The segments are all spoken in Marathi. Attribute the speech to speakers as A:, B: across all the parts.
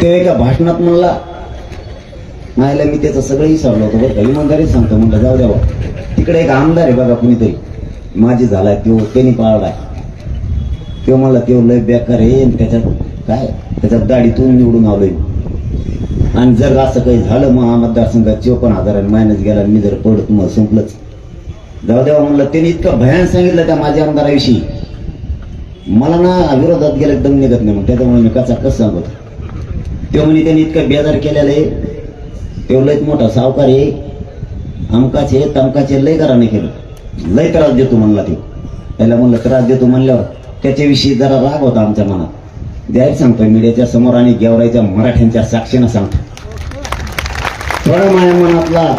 A: ते एका भाषणात म्हणला मायला मी त्याचं सगळं विसरलो होतो बरं का. इमानदारी सांगतो. म्हणलं जाऊ द्यावा तिकडे एक आमदार आहे बघा कुणीतरी. माझी झालाय तो त्यांनी पाळलाय. तो म्हणला तो लय बेकार आहे आणि त्याच्यात काय? त्याच्यात दाढीतून निवडून आलोय. आणि जर असं काही झालं मग हा मतदारसंघात चोपन्न हजारांनी मायनस गेला आणि मी जर पडत मग संपलंच. जाऊ द्यावा म्हणलं त्यांनी इतकं भयान सांगितलं त्या माझ्या आमदाराविषयी. मला ना विरोधात गेलं दम निघत नाही मग त्याच्यामुळे मी कसा कसं सांगतो ते म्हणे त्यांनी इतकं बेजार केलेला आहे. ते लयत मोठा सावकार आहे. अमकाचे तमकाचे लय कराने केलं. लय त्रास देतो म्हणला ते. त्याला म्हणलं त्रास देतो म्हणल्यावर त्याच्याविषयी जरा राग होता आमच्या मनात. द्यायला सांगतो मीडियाच्या समोर आणि गेवरायच्या मराठ्यांच्या साक्षीनं सांगतो थोडा माझ्या मनातला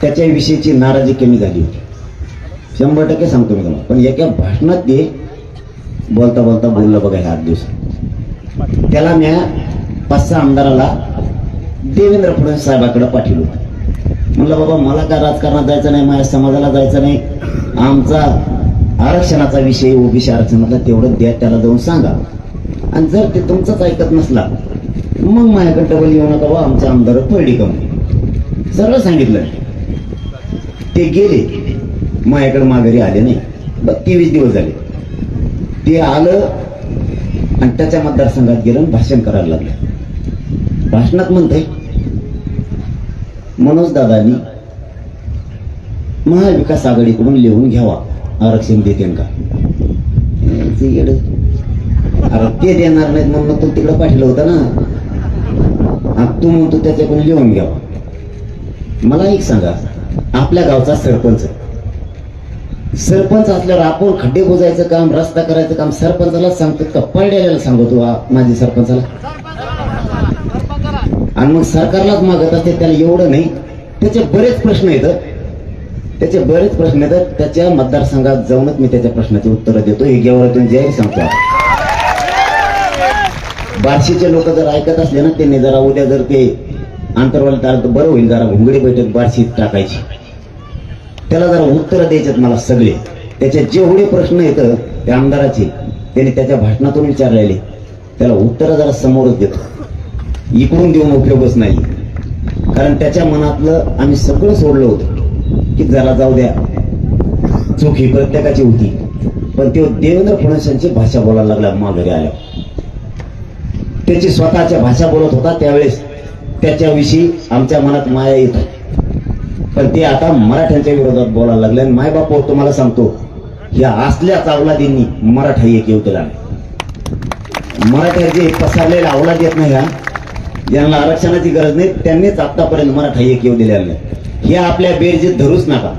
A: त्याच्याविषयीची नाराजी कमी झाली होती. शंभर टक्के सांगतो मी तुम्हाला. पण एका भाषणात ते बोलता बोलता बोललं बघा ह्या आठ दिवस. त्याला म्या पाच सहा आमदाराला देवेंद्र फडणवीस साहेबाकडे पाठवलं म्हणलं बाबा मला काय राजकारणात जायचं नाही माझ्या समाजाला जायचं नाही. आमचा आरक्षणाचा विषय ओबीसी आरक्षणातला तेवढं द्या त्याला जाऊन सांगा. आणि जर ते तुमचंच ऐकत नसला मग माझ्याकडे डबल येऊ नका बा आमचे आमदार पडली कमी. सरळ सांगितलं. ते गेले. माझ्याकडे माघारी आले नाही. ब तेवीस दिवस झाले. ते आलं आणि त्याच्या मतदारसंघात गेलं भाषण करायला लागलं. भाषणात म्हणते मनोज दादानी महाविकास आघाडीकडून लिहून घ्यावा आरक्षण देते का? अरे ते देणार नाहीत म्हणून तू तिकडे पाठवलं होतं ना. तू म्हणतो त्याच्याकडून लिहून घ्यावा. मला एक सांगा आपल्या गावचा सरपंच. सरपंच असल्यावर आपण खड्डे बुजायचं काम रस्ता करायचं काम सरपंचाला सांगतो का? पडलेल्याला सांगतो माझ्या माझी सरपंचाला. आणि मग सरकारलाच मागत असते त्याला एवढं नाही. त्याचे बरेच प्रश्न येतात. त्याचे बरेच प्रश्न येतात. त्याच्या मतदारसंघात जाऊनच मी त्याच्या प्रश्नाची उत्तरं देतो. हे गेवरातून जाहीर सांगतो. बार्शीचे लोक जर ऐकत असले ना त्यांनी जरा उद्या जर ते आंतरवाल तर बरं होईल जरा घुंगडी बैठक बार्शीत टाकायची. त्याला जरा उत्तरं द्यायच्यात मला सगळे. त्याचे जेवढे प्रश्न येतं त्या आमदाराचे त्याने त्याच्या भाषणातून विचारलेले. त्याला उत्तरं जरा समोरच देतो. इकडून देऊन उपयोगच नाही. कारण त्याच्या मनातलं आम्ही सगळं सोडलं होतं की जरा जाऊ द्या. चूक ही प्रत्येकाची होती. पण तो देवेंद्र फडणवीसांची भाषा बोलायला लागला माघारी आल्या. त्याची स्वतःच्या भाषा बोलत होता त्यावेळेस. त्याच्याविषयी आमच्या मनात माया येत होती. पण ते आता मराठ्यांच्या विरोधात बोलायला लागले आणि माय बाप तुम्हाला सांगतो या असल्याच अवलादींनी मराठा एक येऊ दिला नाही. मराठ्याचे पसरलेले अवलाद येत नाही ह्या यांना आरक्षणाची गरज नाही त्यांनीच आतापर्यंत मराठा एक येऊ दिलेला नाही. हे आपल्या बेरजेत धरूच नका.